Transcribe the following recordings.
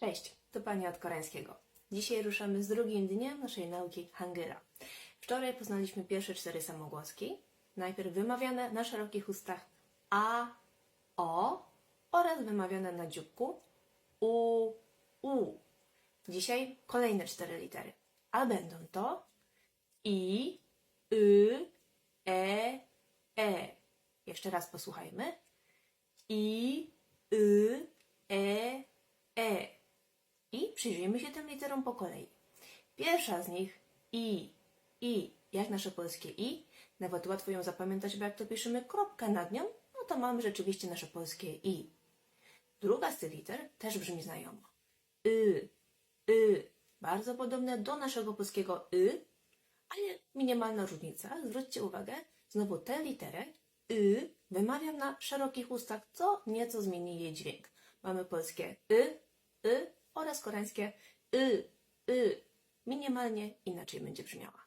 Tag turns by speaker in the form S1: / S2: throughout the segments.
S1: Cześć, to Pani od koreańskiego. Dzisiaj ruszamy z drugim dniem naszej nauki Hangula. Wczoraj poznaliśmy pierwsze cztery samogłoski, najpierw wymawiane na szerokich ustach a, o oraz wymawiane na dzióbku u, u. Dzisiaj kolejne cztery litery, a będą to i, y, e, e. Jeszcze raz posłuchajmy. I, y, e, e. I przyjrzyjmy się tym literom po kolei. Pierwsza z nich i, i, jak nasze polskie i. Nawet łatwo ją zapamiętać, bo jak to piszemy kropkę nad nią, no to mamy rzeczywiście nasze polskie i. Druga z tych liter też brzmi znajomo. Y, y. Bardzo podobne do naszego polskiego y, ale minimalna różnica. Zwróćcie uwagę, znowu tę literę y wymawiam na szerokich ustach, co nieco zmieni jej dźwięk. Mamy polskie y, y oraz koreańskie y, y. Minimalnie inaczej będzie brzmiała.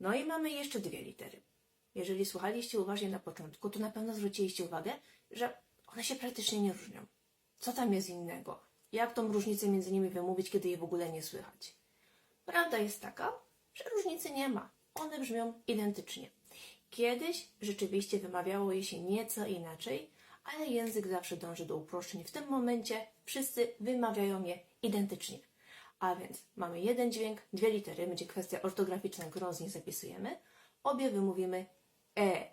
S1: No i mamy jeszcze dwie litery. Jeżeli słuchaliście uważnie na początku, to na pewno zwróciliście uwagę, że one się praktycznie nie różnią. Co tam jest innego? Jak tą różnicę między nimi wymówić, kiedy je w ogóle nie słychać? Prawda jest taka, że różnicy nie ma. One brzmią identycznie. Kiedyś rzeczywiście wymawiało je się nieco inaczej, ale język zawsze dąży do uproszczeń. W tym momencie wszyscy wymawiają je identycznie. A więc mamy jeden dźwięk, dwie litery, będzie kwestia ortograficzna, nich zapisujemy. Obie wymówimy e,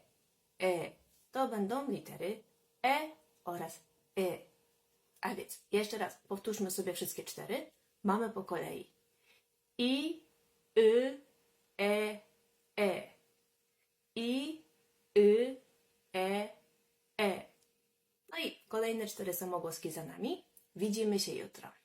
S1: e. To będą litery e oraz e. A więc jeszcze raz powtórzmy sobie wszystkie cztery. Mamy po kolei i, y, e, e. I, y, e, i kolejne cztery samogłoski za nami. Widzimy się jutro.